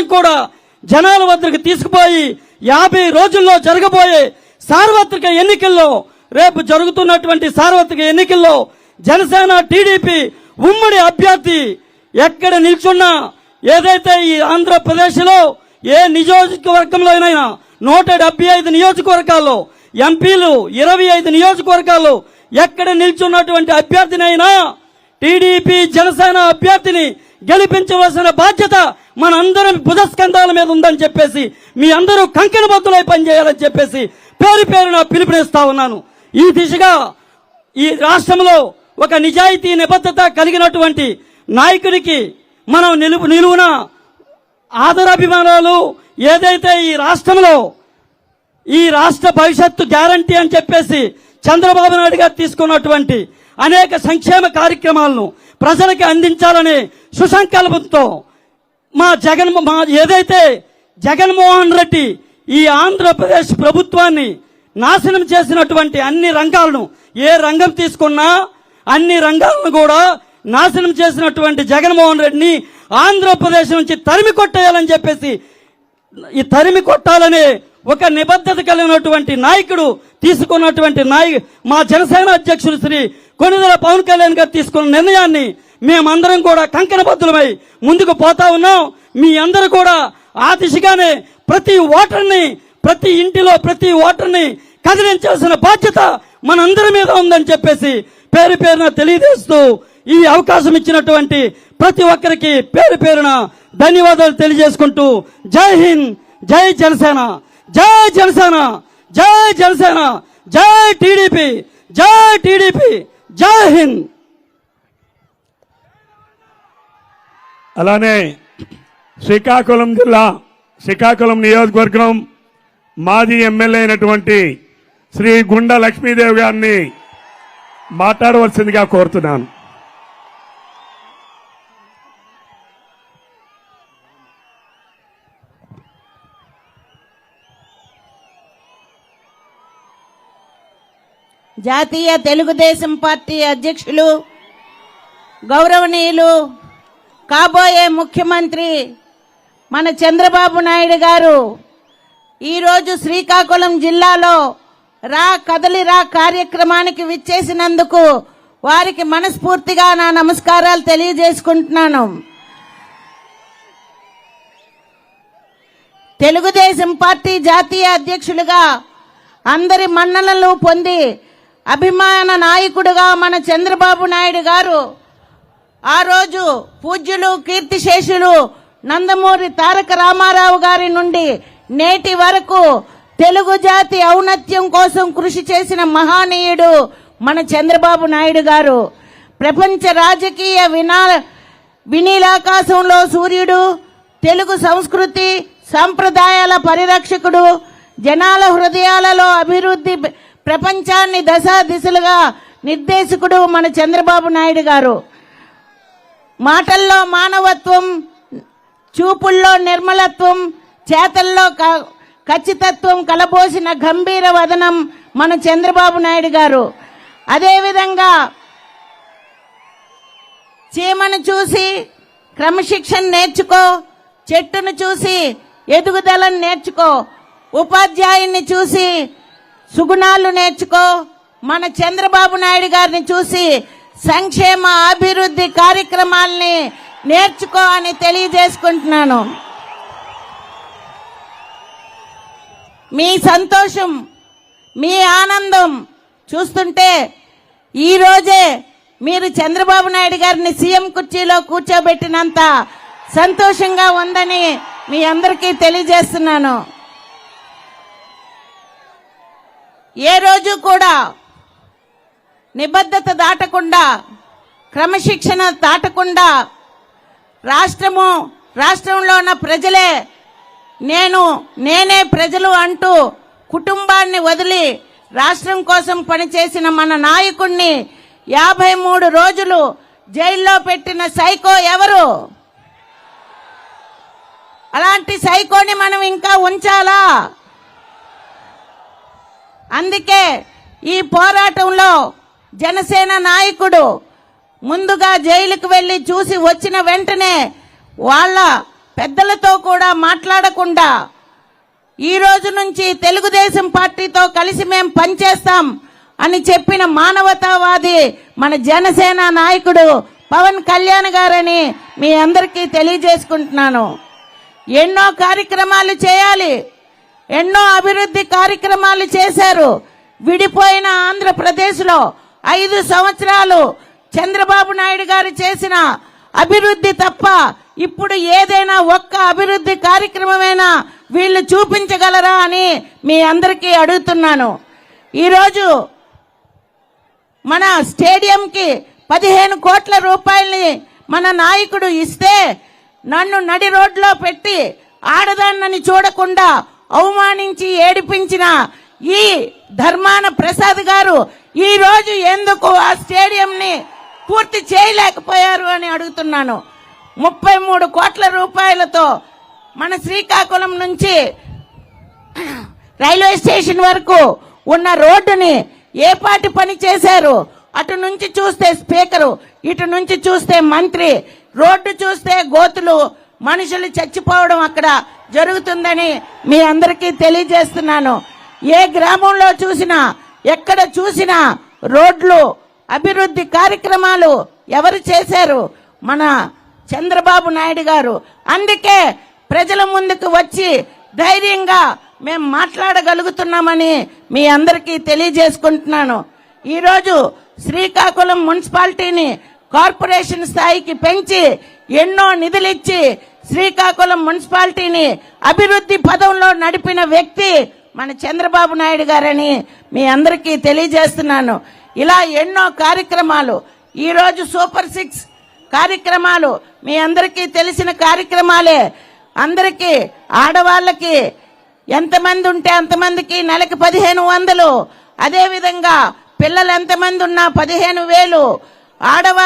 అందరం కూడా జనాల వద్దకు తీసుకుపోయి యాభై రోజుల్లో జరగబోయే సార్వత్రిక ఎన్నికల్లో రేపు జరుగుతున్నటువంటి సార్వత్రిక ఎన్నికల్లో జనసేన టీడీపీ ఉమ్మడి అభ్యర్థి ఎక్కడ నిల్చున్నా ఏదైతే ఈ ఆంధ్రప్రదేశ్లో ఏ నియోజకవర్గంలో అయినా నూట డెబ్బై ఐదు నియోజకవర్గాల్లో ఎంపీలు ఇరవై ఐదు నియోజకవర్గాల్లో ఎక్కడ నిల్చున్నటువంటి అభ్యర్థినైనా టీడీపీ జనసేన అభ్యర్థిని గెలిపించవలసిన బాధ్యత మనందరం బుధస్కంధాల మీద ఉందని చెప్పేసి మీ అందరూ కంకెణ పనిచేయాలని చెప్పేసి పేరు పేరున పిలుపునిస్తా ఉన్నాను. ఈ దిశగా ఈ రాష్ట్రంలో ఒక నిజాయితీ నిబద్ధత కలిగినటువంటి నాయకుడికి మనం నిలుపు నిలువున ఆదరాభిమానాలు ఏదైతే ఈ రాష్ట్రంలో ఈ రాష్ట్ర భవిష్యత్తు గ్యారంటీ అని చెప్పేసి చంద్రబాబు నాయుడు గారు తీసుకున్నటువంటి అనేక సంక్షేమ కార్యక్రమాలను ప్రజలకి అందించాలనే సుసంకల్పంతో మా జగన్ మా ఏదైతే జగన్మోహన్ రెడ్డి ఈ ఆంధ్రప్రదేశ్ ప్రభుత్వాన్ని నాశనం చేసినటువంటి అన్ని రంగాలను ఏ రంగం తీసుకున్నా అన్ని రంగాలను కూడా నాశనం చేసినటువంటి జగన్మోహన్ రెడ్డిని ఆంధ్రప్రదేశ్ నుంచి తరిమి కొట్టేయాలని చెప్పేసి ఈ తరిమి కొట్టాలనే ఒక నిబద్ధత కలిగినటువంటి నాయకుడు తీసుకున్నటువంటి నాయ మా జనసేన అధ్యక్షుడు శ్రీ కొనిదెల పవన్ కళ్యాణ్ గారు తీసుకున్న నిర్ణయాన్ని మేమందరం కూడా కంకణబద్ధులమై ముందుకు పోతా ఉన్నాం. మీ అందరూ కూడా ఆ దిశగానే ప్రతి ఓటర్ని ప్రతి ఇంటిలో ప్రతి ఓటర్ని కదిలించాల్సిన బాధ్యత మనందరి మీద ఉందని చెప్పేసి పేరు పేరున తెలియజేస్తూ ఈ అవకాశం ఇచ్చినటువంటి ప్రతి ఒక్కరికి పేరు పేరున ధన్యవాదాలు తెలియజేసుకుంటూ జై హింద్ జై జనసేన జై జనసేన జై జనసేన జై టీడీపీ జై టీడీపీ జై హింద్. అలానే శ్రీకాకుళం జిల్లా శ్రీకాకుళం నియోజకవర్గం మాజీ ఎమ్మెల్యే అయినటువంటి శ్రీ గుండా లక్ష్మీదేవి గారిని మాట్లాడవలసిందిగా కోరుతున్నాను. జాతీయ తెలుగుదేశం పార్టీ అధ్యక్షులు గౌరవనీయులు కాబోయే ముఖ్యమంత్రి మన చంద్రబాబు నాయుడు గారు ఈరోజు శ్రీకాకుళం జిల్లాలో రా కదలి రా కార్యక్రమానికి విచ్చేసినందుకు వారికి మనస్ఫూర్తిగా నా నమస్కారాలు తెలియజేసుకుంటున్నాను. తెలుగుదేశం పార్టీ జాతీయ అధ్యక్షులుగా అందరి మన్ననలు పొంది అభిమాన నాయకుడుగా మన చంద్రబాబు నాయుడు గారు ఆ రోజు పూజ్యులు కీర్తిశేషులు నందమూరి తారక రామారావు గారి నుండి నేటి వరకు తెలుగు జాతి ఔన్నత్యం కోసం కృషి చేసిన మహానీయుడు మన చంద్రబాబు నాయుడు గారు. ప్రపంచ రాజకీయ వినా వినీలాకాశంలో సూర్యుడు తెలుగు సంస్కృతి సాంప్రదాయాల పరిరక్షకుడు జనాల హృదయాలలో అభివృద్ధి ప్రపంచాన్ని దశా దిశలుగా నిర్దేశకుడు మన చంద్రబాబు నాయుడు గారు. మాటల్లో మానవత్వం చూపుల్లో నిర్మలత్వం చేతల్లో క- ఖచ్చితత్వం కలబోసిన గంభీర వదనం మన చంద్రబాబు నాయుడు గారు. అదేవిధంగా చీమను చూసి క్రమశిక్షణ నేర్చుకో చెట్టును చూసి ఎదుగుదలను నేర్చుకో ఉపాధ్యాయుని చూసి సుగుణాలు నేర్చుకో మన చంద్రబాబు నాయుడు గారిని చూసి సంక్షేమ అభివృద్ధి కార్యక్రమాల్ని నేర్చుకో అని తెలియజేసుకుంటున్నాను. మీ సంతోషం మీ ఆనందం చూస్తుంటే ఈరోజే మీరు చంద్రబాబు నాయుడు గారిని సీఎం కుర్చీలో కూర్చోబెట్టినంత సంతోషంగా ఉందని మీ అందరికీ తెలియజేస్తున్నాను. ఏ రోజు కూడా నిబద్ధత దాటకుండా క్రమశిక్షణ దాటకుండా రాష్ట్రము రాష్ట్రంలో ఉన్న ప్రజలే నేను నేనే ప్రజలు అంటూ కుటుంబాన్ని వదిలి రాష్ట్రం కోసం పనిచేసిన మన నాయకుణ్ణి యాభై మూడు రోజులు జైల్లో పెట్టిన సైకో ఎవరు? అలాంటి సైకోని మనం ఇంకా ఉంచాలా? అందుకే ఈ పోరాటంలో జనసేన నాయకుడు ముందుగా జైలుకు వెళ్ళి చూసి వచ్చిన వెంటనే వాళ్ళ పెద్దలతో కూడా మాట్లాడకుండా ఈ రోజు నుంచి తెలుగుదేశం పార్టీతో కలిసి మేం పనిచేస్తాం అని చెప్పిన మానవతావాది మన జనసేన నాయకుడు పవన్ కళ్యాణ్ గారని మీ అందరికీ తెలియజేసుకుంటున్నాను. ఎన్నో కార్యక్రమాలు చేయాలి. ఎన్నో అభివృద్ధి కార్యక్రమాలు చేశారు. విడిపోయిన ఆంధ్రప్రదేశ్లో ఐదు సంవత్సరాలు చంద్రబాబు నాయుడు గారు చేసిన అభివృద్ధి తప్ప ఇప్పుడు ఏదైనా ఒక్క అభివృద్ధి కార్యక్రమమైనా వీళ్ళు చూపించగలరా అని మీ అందరికీ అడుగుతున్నాను. ఈరోజు మన స్టేడియంకి పదిహేను కోట్ల రూపాయల్ని మన నాయకుడు ఇస్తే నన్ను నడి రోడ్లో పెట్టి ఆడదాన్నని చూడకుండా అవమానించి ఏడిపించిన ఈ ధర్మాన ప్రసాద్ గారు ఈ రోజు ఎందుకు ఆ స్టేడియంని పూర్తి చేయలేకపోయారు అని అడుగుతున్నాను. ముప్పై మూడు కోట్ల రూపాయలతో మన శ్రీకాకుళం నుంచి రైల్వే స్టేషన్ వరకు ఉన్న రోడ్డుని ఏ పాటి పని చేశారు? అటు నుంచి చూస్తే స్పీకరు ఇటు నుంచి చూస్తే మంత్రి రోడ్డు చూస్తే గోతులు మనుషులు చచ్చిపోవడం అక్కడ జరుగుతుందని మీ అందరికీ తెలియజేస్తున్నాను. ఏ గ్రామంలో చూసినా ఎక్కడ చూసినా రోడ్లు అభివృద్ధి కార్యక్రమాలు ఎవరు చేశారు? మన చంద్రబాబు నాయుడు గారు. అందుకే ప్రజల ముందుకు వచ్చి ధైర్యంగా మేము మాట్లాడగలుగుతున్నామని మీ అందరికీ తెలియజేసుకుంటున్నాను. ఈరోజు శ్రీకాకుళం మున్సిపాలిటీని కార్పొరేషన్ స్థాయికి పెంచి ఎన్నో నిధులిచ్చి శ్రీకాకుళం మున్సిపాలిటీని అభివృద్ధి పదంలో నడిపిన వ్యక్తి మన చంద్రబాబు నాయుడు గారని మీ అందరికీ తెలియజేస్తున్నాను. ఇలా ఎన్నో కార్యక్రమాలు ఈరోజు సూపర్ సిక్స్ కార్యక్రమాలు మీ అందరికీ తెలిసిన కార్యక్రమాలే. అందరికీ ఆడవాళ్ళకి ఎంతమంది ఉంటే అంతమందికి నెలకి పదిహేను వందలు. అదేవిధంగా పిల్లలు ఎంతమంది ఉన్నా పదిహేను వేలు. ఆడవాళ్ళు